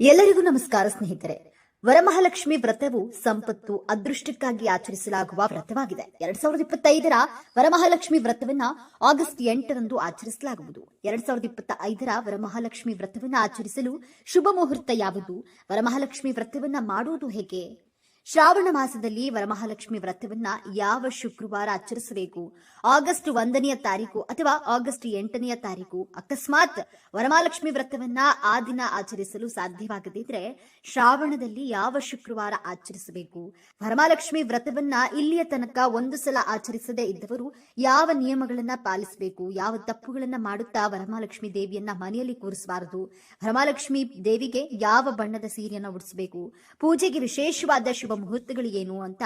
ಎಲ್ಲರಿಗೂ ನಮಸ್ಕಾರ ಸ್ನೇಹಿತರೆ. ವರಮಹಾಲಕ್ಷ್ಮಿ ವ್ರತವು ಸಂಪತ್ತು, ಅದೃಷ್ಟಕ್ಕಾಗಿ ಆಚರಿಸಲಾಗುವ ವ್ರತವಾಗಿದೆ. ಎರಡ್ ಸಾವಿರದ ಇಪ್ಪತ್ತೈದರ ವರಮಹಾಲಕ್ಷ್ಮಿ ವ್ರತವನ್ನ ಆಗಸ್ಟ್ ಎಂಟರಂದು ಆಚರಿಸಲಾಗುವುದು. ಎರಡ್ ಸಾವಿರದ ಇಪ್ಪತ್ತ ಐದರ ವರಮಹಾಲಕ್ಷ್ಮಿ ವ್ರತವನ್ನ ಆಚರಿಸಲು ಶುಭ ಮುಹೂರ್ತ ಯಾವುದು? ವರಮಹಾಲಕ್ಷ್ಮಿ ವ್ರತವನ್ನ ಮಾಡುವುದು ಹೇಗೆ? ಶ್ರಾವಣ ಮಾಸದಲ್ಲಿ ವರಮಹಾಲಕ್ಷ್ಮಿ ವ್ರತವನ್ನ ಯಾವ ಶುಕ್ರವಾರ ಆಚರಿಸಬೇಕು? ಆಗಸ್ಟ್ ಒಂದನೆಯ ತಾರೀಕು ಅಥವಾ ಆಗಸ್ಟ್ ಎಂಟನೆಯ ತಾರೀಕು? ಅಕಸ್ಮಾತ್ ವರಮಹಾಲಕ್ಷ್ಮಿ ವ್ರತವನ್ನ ಆ ದಿನ ಆಚರಿಸಲು ಸಾಧ್ಯವಾಗದಿದ್ರೆ ಶ್ರಾವಣದಲ್ಲಿ ಯಾವ ಶುಕ್ರವಾರ ಆಚರಿಸಬೇಕು? ವರಮಹಾಲಕ್ಷ್ಮಿ ವ್ರತವನ್ನ ಇಲ್ಲಿಯ ತನಕ ಒಂದು ಸಲ ಆಚರಿಸದೆ ಇದ್ದವರು ಯಾವ ನಿಯಮಗಳನ್ನ ಪಾಲಿಸಬೇಕು? ಯಾವ ತಪ್ಪುಗಳನ್ನ ಮಾಡುತ್ತಾ ವರಮಹಾಲಕ್ಷ್ಮಿ ದೇವಿಯನ್ನ ಮನೆಯಲ್ಲಿ ಕೂರಿಸಬಾರದು? ವರಮಹಾಲಕ್ಷ್ಮಿ ದೇವಿಗೆ ಯಾವ ಬಣ್ಣದ ಸೀರೆಯನ್ನ ಉಡಿಸಬೇಕು? ಪೂಜೆಗೆ ವಿಶೇಷವಾದ ಶುಭ ಮುಹೂರ್ತಗಳು ಏನು ಅಂತ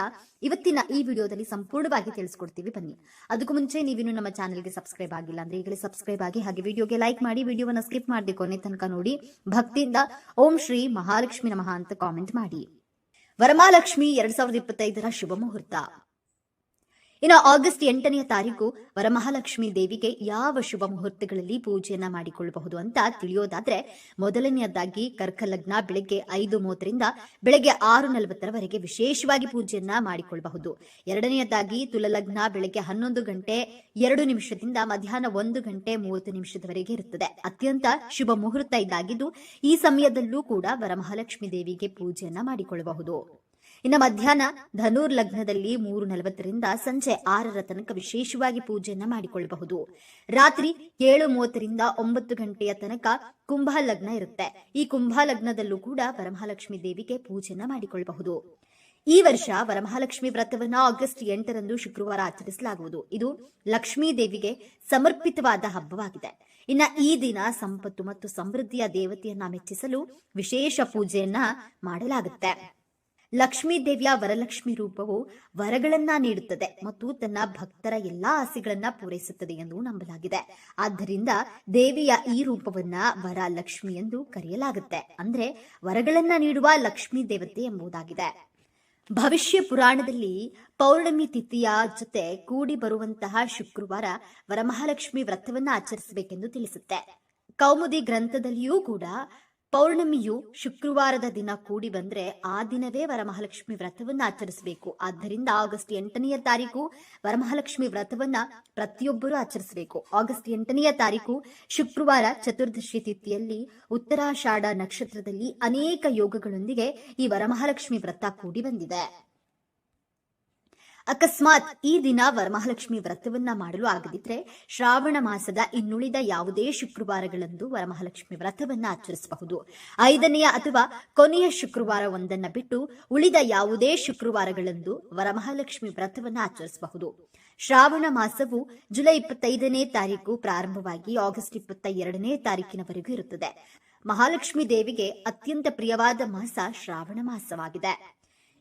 ಇವತ್ತಿನ ಈ ವಿಡಿಯೋದಲ್ಲಿ ಸಂಪೂರ್ಣವಾಗಿ ತಿಳಿಸ್ಕೊಡ್ತೀವಿ. ಬನ್ನಿ. ಅದಕ್ಕೂ ಮುಂಚೆ ನೀವಿನ್ನು ನಮ್ಮ ಚಾನೆಲ್ಗೆ ಸಬ್ಸ್ಕ್ರೈಬ್ ಆಗಿಲ್ಲ ಅಂದ್ರೆ ಈಗಲೇ ಸಬ್ಸ್ಕ್ರೈಬ್ ಆಗಿ ಹಾಗೆ ವಿಡಿಯೋಗೆ ಲೈಕ್ ಮಾಡಿ, ವಿಡಿಯೋವನ್ನ ಸ್ಕಿಪ್ ಮಾಡದೆ ಕೊನೆ ತನಕ ನೋಡಿ. ಭಕ್ತಿಯಿಂದ ಓಂ ಶ್ರೀ ಮಹಾಲಕ್ಷ್ಮಿ ನಮಃ ಅಂತ ಕಾಮೆಂಟ್ ಮಾಡಿ. ವರಮಾಲಕ್ಷ್ಮಿ ಎರಡ್ ಸಾವಿರದ ಇಪ್ಪತ್ತೈದರ ಶುಭ ಮುಹೂರ್ತ. ಇನ್ನು ಆಗಸ್ಟ್ ಎಂಟನೆಯ ತಾರೀಕು ವರಮಹಾಲಕ್ಷ್ಮಿ ದೇವಿಗೆ ಯಾವ ಶುಭ ಮುಹೂರ್ತಗಳಲ್ಲಿ ಪೂಜೆಯನ್ನ ಮಾಡಿಕೊಳ್ಳಬಹುದು ಅಂತ ತಿಳಿಯೋದಾದ್ರೆ ಮೊದಲನೆಯದಾಗಿ ಕರ್ಕಲಗ್ನ ಬೆಳಗ್ಗೆ ಐದು ಮೂವತ್ತರಿಂದ ಬೆಳಗ್ಗೆ ಆರು ನಲವತ್ತರವರೆಗೆ ವಿಶೇಷವಾಗಿ ಪೂಜೆಯನ್ನ ಮಾಡಿಕೊಳ್ಳಬಹುದು. ಎರಡನೆಯದಾಗಿ ತುಲಲಗ್ನ ಬೆಳಗ್ಗೆ ಹನ್ನೊಂದು ಗಂಟೆ ಎರಡು ನಿಮಿಷದಿಂದ ಮಧ್ಯಾಹ್ನ ಒಂದು ಗಂಟೆ ಮೂವತ್ತು ನಿಮಿಷದವರೆಗೆ ಇರುತ್ತದೆ. ಅತ್ಯಂತ ಶುಭ ಮುಹೂರ್ತ ಇದಾಗಿದ್ದು ಈ ಸಮಯದಲ್ಲೂ ಕೂಡ ವರಮಹಾಲಕ್ಷ್ಮಿ ದೇವಿಗೆ ಪೂಜೆಯನ್ನ ಮಾಡಿಕೊಳ್ಳಬಹುದು. ಇನ್ನು ಮಧ್ಯಾಹ್ನ ಧನುರ್ ಲಗ್ನದಲ್ಲಿ ಮೂರು ನಲವತ್ತರಿಂದ ಸಂಜೆ ಆರರ ತನಕ ವಿಶೇಷವಾಗಿ ಪೂಜೆಯನ್ನ ಮಾಡಿಕೊಳ್ಳಬಹುದು. ರಾತ್ರಿ ಏಳು ಮೂವತ್ತರಿಂದ ಒಂಬತ್ತು ಗಂಟೆಯ ತನಕ ಕುಂಭ ಲಗ್ನ ಇರುತ್ತೆ. ಈ ಕುಂಭ ಲಗ್ನದಲ್ಲೂ ಕೂಡ ವರಮಹಾಲಕ್ಷ್ಮಿ ದೇವಿಗೆ ಪೂಜೆಯನ್ನ ಮಾಡಿಕೊಳ್ಳಬಹುದು. ಈ ವರ್ಷ ವರಮಹಾಲಕ್ಷ್ಮಿ ವ್ರತವನ್ನು ಆಗಸ್ಟ್ ಎಂಟರಂದು ಶುಕ್ರವಾರ ಆಚರಿಸಲಾಗುವುದು. ಇದು ಲಕ್ಷ್ಮೀ ದೇವಿಗೆ ಸಮರ್ಪಿತವಾದ ಹಬ್ಬವಾಗಿದೆ. ಇನ್ನ ಈ ದಿನ ಸಂಪತ್ತು ಮತ್ತು ಸಮೃದ್ಧಿಯ ದೇವತೆಯನ್ನ ಮೆಚ್ಚಿಸಲು ವಿಶೇಷ ಪೂಜೆಯನ್ನ ಮಾಡಲಾಗುತ್ತೆ. ಲಕ್ಷ್ಮೀ ದೇವಿಯ ವರಲಕ್ಷ್ಮಿ ರೂಪವು ವರಗಳನ್ನ ನೀಡುತ್ತದೆ ಮತ್ತು ತನ್ನ ಭಕ್ತರ ಎಲ್ಲಾ ಆಸೆಗಳನ್ನ ಪೂರೈಸುತ್ತದೆ ಎಂದು ನಂಬಲಾಗಿದೆ. ಆದ್ದರಿಂದ ದೇವಿಯ ಈ ರೂಪವನ್ನ ವರಲಕ್ಷ್ಮಿ ಎಂದು ಕರೆಯಲಾಗುತ್ತೆ. ಅಂದ್ರೆ ವರಗಳನ್ನ ನೀಡುವ ಲಕ್ಷ್ಮೀ ದೇವತೆ ಎಂಬುದಾಗಿದೆ. ಭವಿಷ್ಯ ಪುರಾಣದಲ್ಲಿ ಪೌರ್ಣಮಿ ತಿಥಿಯ ಜೊತೆ ಕೂಡಿ ಬರುವಂತಹ ಶುಕ್ರವಾರ ವರಮಹಾಲಕ್ಷ್ಮಿ ವ್ರತವನ್ನ ಆಚರಿಸಬೇಕೆಂದು ತಿಳಿಸುತ್ತೆ. ಕೌಮುದಿ ಗ್ರಂಥದಲ್ಲಿಯೂ ಕೂಡ ಪೌರ್ಣಮಿಯು ಶುಕ್ರವಾರದ ದಿನ ಕೂಡಿ ಬಂದ್ರೆ ಆ ದಿನವೇ ವರಮಹಾಲಕ್ಷ್ಮಿ ವ್ರತವನ್ನ ಆಚರಿಸಬೇಕು. ಆದ್ದರಿಂದ ಆಗಸ್ಟ್ ಎಂಟನೆಯ ತಾರೀಕು ವರಮಹಾಲಕ್ಷ್ಮಿ ವ್ರತವನ್ನ ಪ್ರತಿಯೊಬ್ಬರು ಆಚರಿಸಬೇಕು. ಆಗಸ್ಟ್ ಎಂಟನೆಯ ತಾರೀಕು ಶುಕ್ರವಾರ ಚತುರ್ದಶಿ ತಿಥಿಯಲ್ಲಿ ಉತ್ತರಾಷಾಢ ನಕ್ಷತ್ರದಲ್ಲಿ ಅನೇಕ ಯೋಗಗಳೊಂದಿಗೆ ಈ ವರಮಹಾಲಕ್ಷ್ಮಿ ವ್ರತ ಕೂಡಿ ಬಂದಿದೆ. ಅಕಸ್ಮಾತ್ ಈ ದಿನ ವರಮಹಾಲಕ್ಷ್ಮಿ ವ್ರತವನ್ನ ಮಾಡಲು ಆಗದಿದ್ರೆ ಶ್ರಾವಣ ಮಾಸದ ಇನ್ನುಳಿದ ಯಾವುದೇ ಶುಕ್ರವಾರಗಳಂದು ವರಮಹಾಲಕ್ಷ್ಮಿ ವ್ರತವನ್ನ ಆಚರಿಸಬಹುದು. ಐದನೆಯ ಅಥವಾ ಕೊನೆಯ ಶುಕ್ರವಾರ ಒಂದನ್ನ ಬಿಟ್ಟು ಉಳಿದ ಯಾವುದೇ ಶುಕ್ರವಾರಗಳಂದು ವರಮಹಾಲಕ್ಷ್ಮಿ ವ್ರತವನ್ನ ಆಚರಿಸಬಹುದು. ಶ್ರಾವಣ ಮಾಸವು ಜುಲೈ ಇಪ್ಪತ್ತೈದನೇ ತಾರೀಕು ಪ್ರಾರಂಭವಾಗಿ ಆಗಸ್ಟ್ ಇಪ್ಪತ್ತ ಎರಡನೇ ತಾರೀಕಿನವರೆಗೂ ಇರುತ್ತದೆ. ಮಹಾಲಕ್ಷ್ಮಿ ದೇವಿಗೆ ಅತ್ಯಂತ ಪ್ರಿಯವಾದ ಮಾಸ ಶ್ರಾವಣ ಮಾಸವಾಗಿದೆ.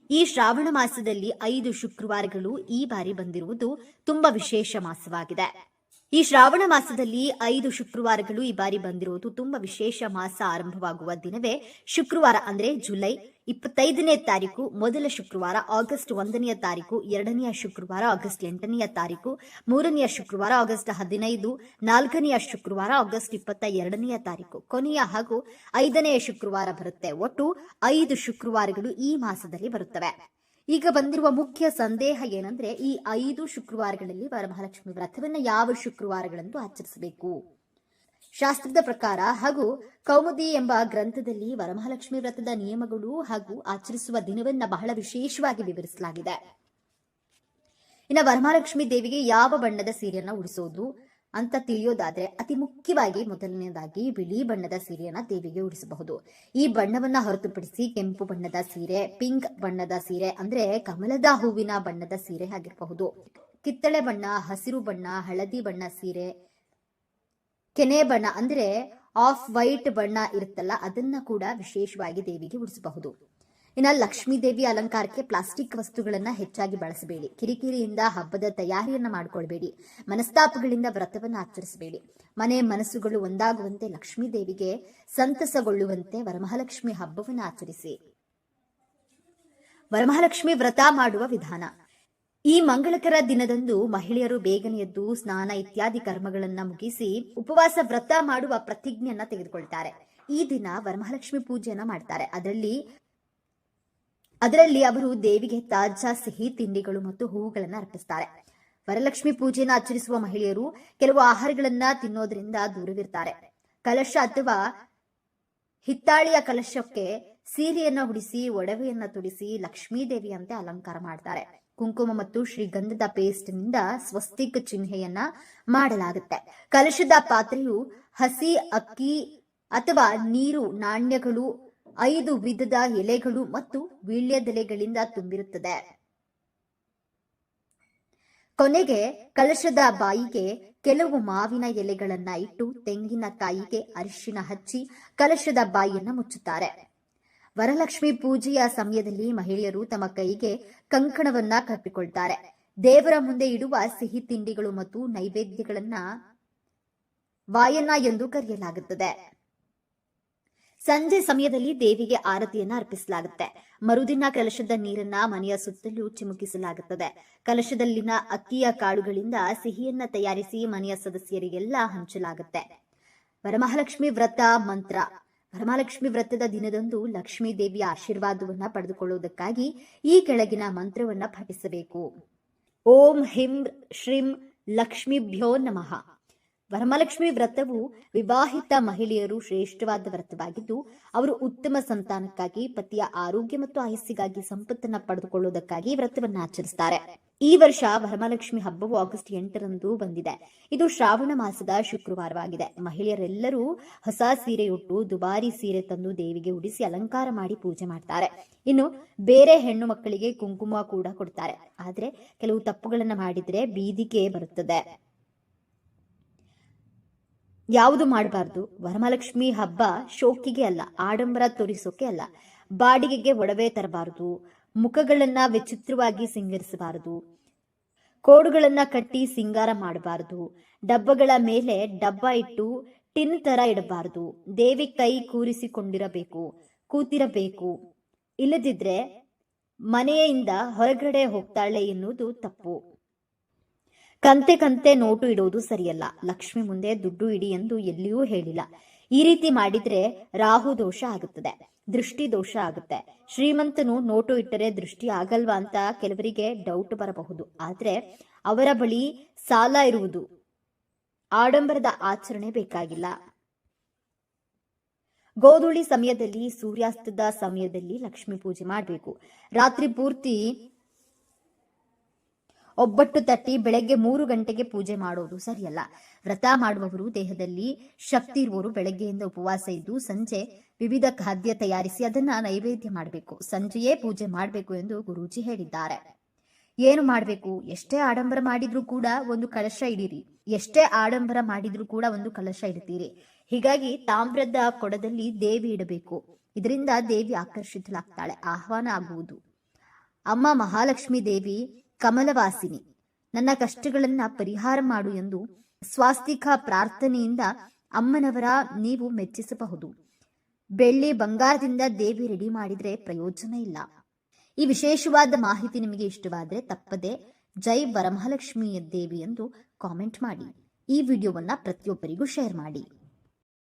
ಈ ಶ್ರಾವಣ ಮಾಸದಲ್ಲಿ ಐದು ಶುಕ್ರವಾರಗಳು ಈ ಬಾರಿ ಬಂದಿರುವುದು ತುಂಬಾ ವಿಶೇಷ ಮಾಸವಾಗಿದೆ. ಈ ಶ್ರಾವಣ ಮಾಸದಲ್ಲಿ ಐದು ಶುಕ್ರವಾರಗಳು ಈ ಬಾರಿ ಬಂದಿರುವುದು ತುಂಬಾ ವಿಶೇಷ ಮಾಸ ಆರಂಭವಾಗುವ ದಿನವೇ. ಶುಕ್ರವಾರ ಅಂದ್ರೆ ಜುಲೈ ಇಪ್ಪತ್ತೈದನೇ ತಾರೀಕು, ಮೊದಲ ಶುಕ್ರವಾರ ಆಗಸ್ಟ್ ಒಂದನೆಯ ತಾರೀಕು, ಎರಡನೆಯ ಶುಕ್ರವಾರ ಆಗಸ್ಟ್ ಎಂಟನೆಯ ತಾರೀಕು, ಮೂರನೆಯ ಶುಕ್ರವಾರ ಆಗಸ್ಟ್ ಹದಿನೈದು, ನಾಲ್ಕನೆಯ ಶುಕ್ರವಾರ ಆಗಸ್ಟ್ ಇಪ್ಪತ್ತ ಎರಡನೆಯ ತಾರೀಕು. ಕೊನೆಯ ಹಾಗೂ ಐದನೆಯ ಶುಕ್ರವಾರ ಬರುತ್ತೆ. ಒಟ್ಟು ಐದು ಶುಕ್ರವಾರಗಳು ಈ ಮಾಸದಲ್ಲಿ ಬರುತ್ತವೆ. ಈಗ ಬಂದಿರುವ ಮುಖ್ಯ ಸಂದೇಹ ಏನಂದ್ರೆ ಈ ಐದು ಶುಕ್ರವಾರಗಳಲ್ಲಿ ವರಮಹಾಲಕ್ಷ್ಮಿ ವ್ರತವನ್ನು ಯಾವ ಶುಕ್ರವಾರಗಳಂದು ಆಚರಿಸಬೇಕು. ಶಾಸ್ತ್ರದ ಪ್ರಕಾರ ಹಾಗೂ ಕೌಮುದಿ ಎಂಬ ಗ್ರಂಥದಲ್ಲಿ ವರಮಹಾಲಕ್ಷ್ಮಿ ವ್ರತದ ನಿಯಮಗಳು ಹಾಗೂ ಆಚರಿಸುವ ದಿನವನ್ನ ಬಹಳ ವಿಶೇಷವಾಗಿ ವಿವರಿಸಲಾಗಿದೆ. ಇನ್ನು ವರಮಹಾಲಕ್ಷ್ಮಿ ದೇವಿಗೆ ಯಾವ ಬಣ್ಣದ ಸೀರೆಯನ್ನ ಉಡಿಸೋದು ಅಂತ ತಿಳಿಯೋದಾದ್ರೆ ಅತಿ ಮುಖ್ಯವಾಗಿ ಮೊದಲನೇದಾಗಿ ಬಿಳಿ ಬಣ್ಣದ ಸೀರೆಯನ್ನ ದೇವಿಗೆ ಉಡಿಸಬಹುದು. ಈ ಬಣ್ಣವನ್ನ ಹೊರತುಪಡಿಸಿ ಕೆಂಪು ಬಣ್ಣದ ಸೀರೆ, ಪಿಂಕ್ ಬಣ್ಣದ ಸೀರೆ ಅಂದ್ರೆ ಕಮಲದ ಹೂವಿನ ಬಣ್ಣದ ಸೀರೆ ಆಗಿರಬಹುದು. ಕಿತ್ತಳೆ ಬಣ್ಣ, ಹಸಿರು ಬಣ್ಣ, ಹಳದಿ ಬಣ್ಣ ಸೀರೆ, ಕೆನೆ ಬಣ್ಣ ಅಂದ್ರೆ ಆಫ್ ವೈಟ್ ಬಣ್ಣ ಇರುತ್ತಲ್ಲ, ಅದನ್ನ ಕೂಡ ವಿಶೇಷವಾಗಿ ದೇವಿಗೆ ಉಡಿಸಬಹುದು. ಇನ್ನ ಲಕ್ಷ್ಮೀ ದೇವಿ ಅಲಂಕಾರಕ್ಕೆ ಪ್ಲಾಸ್ಟಿಕ್ ವಸ್ತುಗಳನ್ನ ಹೆಚ್ಚಾಗಿ ಬಳಸಬೇಡಿ. ಕಿರಿಕಿರಿಯಿಂದ ಹಬ್ಬದ ತಯಾರಿಯನ್ನ ಮಾಡಿಕೊಳ್ಬೇಡಿ. ಮನಸ್ತಾಪಗಳಿಂದ ವ್ರತವನ್ನ ಆಚರಿಸಬೇಡಿ. ಮನೆ ಮನಸ್ಸುಗಳು ಒಂದಾಗುವಂತೆ ಲಕ್ಷ್ಮೀ ದೇವಿಗೆ ಸಂತಸಗೊಳ್ಳುವಂತೆ ವರಮಹಾಲಕ್ಷ್ಮಿ ಹಬ್ಬವನ್ನ ಆಚರಿಸಿ. ವರಮಹಾಲಕ್ಷ್ಮಿ ವ್ರತ ಮಾಡುವ ವಿಧಾನ. ಈ ಮಂಗಳಕರ ದಿನದಂದು ಮಹಿಳೆಯರು ಬೇಗನೆ ಎದ್ದು ಸ್ನಾನ ಇತ್ಯಾದಿ ಕರ್ಮಗಳನ್ನ ಮುಗಿಸಿ ಉಪವಾಸ ವ್ರತ ಮಾಡುವ ಪ್ರತಿಜ್ಞೆಯನ್ನ ತೆಗೆದುಕೊಳ್ತಾರೆ. ಈ ದಿನ ವರಮಹಾಲಕ್ಷ್ಮಿ ಪೂಜೆಯನ್ನ ಮಾಡ್ತಾರೆ. ಅದರಲ್ಲಿ ಅದರಲ್ಲಿ ಅವರು ದೇವಿಗೆ ತಾಜಾ ಸಿಹಿ ತಿಂಡಿಗಳು ಮತ್ತು ಹೂವುಗಳನ್ನು ಅರ್ಪಿಸ್ತಾರೆ. ವರಲಕ್ಷ್ಮಿ ಪೂಜೆಯನ್ನು ಆಚರಿಸುವ ಮಹಿಳೆಯರು ಕೆಲವು ಆಹಾರಗಳನ್ನ ತಿನ್ನೋದ್ರಿಂದ ದೂರವಿರ್ತಾರೆ. ಕಲಶ ಅಥವಾ ಹಿತ್ತಾಳಿಯ ಕಲಶಕ್ಕೆ ಸೀರೆಯನ್ನ ಉಡಿಸಿ, ಒಡವೆಯನ್ನ ತುಡಿಸಿ ಲಕ್ಷ್ಮೀ ದೇವಿಯಂತೆ ಅಲಂಕಾರ ಮಾಡ್ತಾರೆ. ಕುಂಕುಮ ಮತ್ತು ಶ್ರೀಗಂಧದ ಪೇಸ್ಟ್ನಿಂದ ಸ್ವಸ್ತಿಕ್ ಚಿಹ್ನೆಯನ್ನ ಮಾಡಲಾಗುತ್ತೆ. ಕಲಶದ ಪಾತ್ರೆಯು ಹಸಿ, ಅಕ್ಕಿ ಅಥವಾ ನೀರು, ನಾಣ್ಯಗಳು ಐದು ವಿಧದ ಎಲೆಗಳು ಮತ್ತು ವೀಳ್ಯದೆಲೆಗಳಿಂದ ತುಂಬಿರುತ್ತದೆ. ಕೊನೆಗೆ ಕಲಶದ ಬಾಯಿಗೆ ಕೆಲವು ಮಾವಿನ ಎಲೆಗಳನ್ನ ಇಟ್ಟು ತೆಂಗಿನಕಾಯಿಗೆ ಅರಿಶಿನ ಹಚ್ಚಿ ಕಲಶದ ಬಾಯಿಯನ್ನ ಮುಚ್ಚುತ್ತಾರೆ. ವರಲಕ್ಷ್ಮಿ ಪೂಜೆಯ ಸಮಯದಲ್ಲಿ ಮಹಿಳೆಯರು ತಮ್ಮ ಕೈಗೆ ಕಂಕಣವನ್ನ ಕಟ್ಟಿಕೊಳ್ತಾರೆ. ದೇವರ ಮುಂದೆ ಇಡುವ ಸಿಹಿ ತಿಂಡಿಗಳು ಮತ್ತು ನೈವೇದ್ಯಗಳನ್ನ ವಾಯನ ಎಂದು ಕರೆಯಲಾಗುತ್ತದೆ. ಸಂಜೆ ಸಮಯದಲ್ಲಿ ದೇವಿಗೆ ಆರತಿಯನ್ನ ಅರ್ಪಿಸಲಾಗುತ್ತೆ. ಮರುದಿನ ಕಲಶದ ನೀರನ್ನ ಮನೆಯ ಸುತ್ತಲೂ ಚಿಮುಕಿಸಲಾಗುತ್ತದೆ. ಕಲಶದಲ್ಲಿನ ಅಕ್ಕಿಯ ಕಾಳುಗಳಿಂದ ಸಿಹಿಯನ್ನ ತಯಾರಿಸಿ ಮನೆಯ ಸದಸ್ಯರಿಗೆಲ್ಲ ಹಂಚಲಾಗುತ್ತೆ. ವರಮಹಾಲಕ್ಷ್ಮಿ ವ್ರತ ಮಂತ್ರ. ವರಮಹಾಲಕ್ಷ್ಮಿ ವ್ರತದ ದಿನದಂದು ಲಕ್ಷ್ಮೀ ದೇವಿಯ ಆಶೀರ್ವಾದವನ್ನ ಪಡೆದುಕೊಳ್ಳುವುದಕ್ಕಾಗಿ ಈ ಕೆಳಗಿನ ಮಂತ್ರವನ್ನ ಪಠಿಸಬೇಕು. ಓಂ ಹಿಂ ಶ್ರೀಂ ಲಕ್ಷ್ಮೀಭ್ಯೋ ನಮಃ. ವರಮಹಾಲಕ್ಷ್ಮಿ ವ್ರತವು ವಿವಾಹಿತ ಮಹಿಳೆಯರು ಶ್ರೇಷ್ಠವಾದ ವ್ರತವಾಗಿದ್ದು, ಅವರು ಉತ್ತಮ ಸಂತಾನಕ್ಕಾಗಿ, ಪತಿಯ ಆರೋಗ್ಯ ಮತ್ತು ಆಯಸ್ಸಿಗಾಗಿ ಸಂಪತ್ತನ್ನ ಪಡೆದುಕೊಳ್ಳುವುದಕ್ಕಾಗಿ ವ್ರತವನ್ನ ಆಚರಿಸುತ್ತಾರೆ ಈ ವರ್ಷ ವರಮಹಾಲಕ್ಷ್ಮಿ ಹಬ್ಬವು ಆಗಸ್ಟ್ ಎಂಟರಂದು ಬಂದಿದೆ. ಇದು ಶ್ರಾವಣ ಮಾಸದ ಶುಕ್ರವಾರವಾಗಿದೆ. ಮಹಿಳೆಯರೆಲ್ಲರೂ ಹೊಸ ಸೀರೆಯುಟ್ಟು ದುಬಾರಿ ಸೀರೆ ತಂದು ದೇವಿಗೆ ಉಡಿಸಿ ಅಲಂಕಾರ ಮಾಡಿ ಪೂಜೆ ಮಾಡ್ತಾರೆ. ಇನ್ನು ಬೇರೆ ಹೆಣ್ಣು ಮಕ್ಕಳಿಗೆ ಕುಂಕುಮ ಕೂಡ ಕೊಡ್ತಾರೆ. ಆದ್ರೆ ಕೆಲವು ತಪ್ಪುಗಳನ್ನ ಮಾಡಿದ್ರೆ ಬೀದಿಗೆ ಬರುತ್ತದೆ. ಯಾವುದು ಮಾಡಬಾರ್ದು? ವರಮಹಾಲಕ್ಷ್ಮಿ ಹಬ್ಬ ಶೋಕಿಗೆ ಅಲ್ಲ, ಆಡಂಬರ ತೋರಿಸೋಕೆ ಅಲ್ಲ. ಬಾಡಿಗೆಗೆ ಒಡವೆ ತರಬಾರದು, ಮುಖಗಳನ್ನ ವಿಚಿತ್ರವಾಗಿ ಸಿಂಗರಿಸಬಾರದು, ಕೋಡುಗಳನ್ನ ಕಟ್ಟಿ ಸಿಂಗಾರ ಮಾಡಬಾರದು, ಡಬ್ಬಗಳ ಮೇಲೆ ಡಬ್ಬ ಇಟ್ಟು ಟಿನ್ ತರ ಇಡಬಾರದು, ದೇವಿ ಕೈ ಕೂರಿಸಿಕೊಂಡಿರಬೇಕು, ಕೂತಿರಬೇಕು. ಇಲ್ಲದಿದ್ರೆ ಮನೆಯಿಂದ ಹೊರಗಡೆ ಹೋಗ್ತಾಳೆ ಎನ್ನುವುದು ತಪ್ಪು. ಕಂತೆ ಕಂತೆ ನೋಟು ಇಡುವುದು ಸರಿಯಲ್ಲ. ಲಕ್ಷ್ಮಿ ಮುಂದೆ ದುಡ್ಡು ಇಡಿ ಎಂದು ಎಲ್ಲಿಯೂ ಹೇಳಿಲ್ಲ. ಈ ರೀತಿ ಮಾಡಿದ್ರೆ ರಾಹು ದೋಷ ಆಗುತ್ತದೆ, ದೃಷ್ಟಿ ದೋಷ ಆಗುತ್ತೆ. ಶ್ರೀಮಂತನು ನೋಟು ಇಟ್ಟರೆ ದೃಷ್ಟಿ ಆಗಲ್ವಾ ಅಂತ ಕೆಲವರಿಗೆ ಡೌಟ್ ಬರಬಹುದು. ಆದ್ರೆ ಅವರ ಬಳಿ ಸಾಲ ಇರುವುದು ಆಡಂಬರದ ಆಚರಣೆ ಬೇಕಾಗಿಲ್ಲ. ಗೋಧೂಳಿ ಸಮಯದಲ್ಲಿ, ಸೂರ್ಯಾಸ್ತದ ಸಮಯದಲ್ಲಿ ಲಕ್ಷ್ಮಿ ಪೂಜೆ ಮಾಡಬೇಕು. ರಾತ್ರಿ ಪೂರ್ತಿ ಒಬ್ಬಟ್ಟು ತಟ್ಟಿ ಬೆಳಗ್ಗೆ ಮೂರು ಗಂಟೆಗೆ ಪೂಜೆ ಮಾಡೋದು ಸರಿಯಲ್ಲ. ವ್ರತ ಮಾಡುವವರು ದೇಹದಲ್ಲಿ ಶಕ್ತಿ ಇರುವವರು ಬೆಳಗ್ಗೆಯಿಂದ ಉಪವಾಸ ಇದ್ದು ಸಂಜೆ ವಿವಿಧ ಖಾದ್ಯ ತಯಾರಿಸಿ ಅದನ್ನ ನೈವೇದ್ಯ ಮಾಡಬೇಕು. ಸಂಜೆಯೇ ಪೂಜೆ ಮಾಡಬೇಕು ಎಂದು ಗುರೂಜಿ ಹೇಳಿದ್ದಾರೆ. ಏನು ಮಾಡಬೇಕು? ಎಷ್ಟೇ ಆಡಂಬರ ಮಾಡಿದ್ರೂ ಕೂಡ ಒಂದು ಕಲಶ ಇಡೀರಿ. ಎಷ್ಟೇ ಆಡಂಬರ ಮಾಡಿದ್ರೂ ಕೂಡ ಒಂದು ಕಲಶ ಇಡ್ತೀರಿ. ಹೀಗಾಗಿ ತಾಮ್ರದ ಕೊಡದಲ್ಲಿ ದೇವಿ ಇಡಬೇಕು. ಇದರಿಂದ ದೇವಿ ಆಕರ್ಷಿತಲಾಗ್ತಾಳೆ ಆಹ್ವಾನ ಆಗುವುದು. ಅಮ್ಮ ಮಹಾಲಕ್ಷ್ಮಿ ದೇವಿ ಕಮಲವಾಸಿನಿ, ನನ್ನ ಕಷ್ಟಗಳನ್ನ ಪರಿಹಾರ ಮಾಡು ಎಂದು ಸ್ವಾಸ್ತಿಕ ಪ್ರಾರ್ಥನೆಯಿಂದ ಅಮ್ಮನವರ ನೀವು ಮೆಚ್ಚಿಸಬಹುದು. ಬೆಳ್ಳಿ ಬಂಗಾರದಿಂದ ದೇವಿ ರೆಡಿ ಮಾಡಿದ್ರೆ ಪ್ರಯೋಜನ ಇಲ್ಲ. ಈ ವಿಶೇಷವಾದ ಮಾಹಿತಿ ನಿಮಗೆ ಇಷ್ಟವಾದರೆ ತಪ್ಪದೆ ಜೈ ವರಮಹಾಲಕ್ಷ್ಮಿ ದೇವಿ ಎಂದು ಕಾಮೆಂಟ್ ಮಾಡಿ. ಈ ವಿಡಿಯೋವನ್ನ ಪ್ರತಿಯೊಬ್ಬರಿಗೂ ಶೇರ್ ಮಾಡಿ.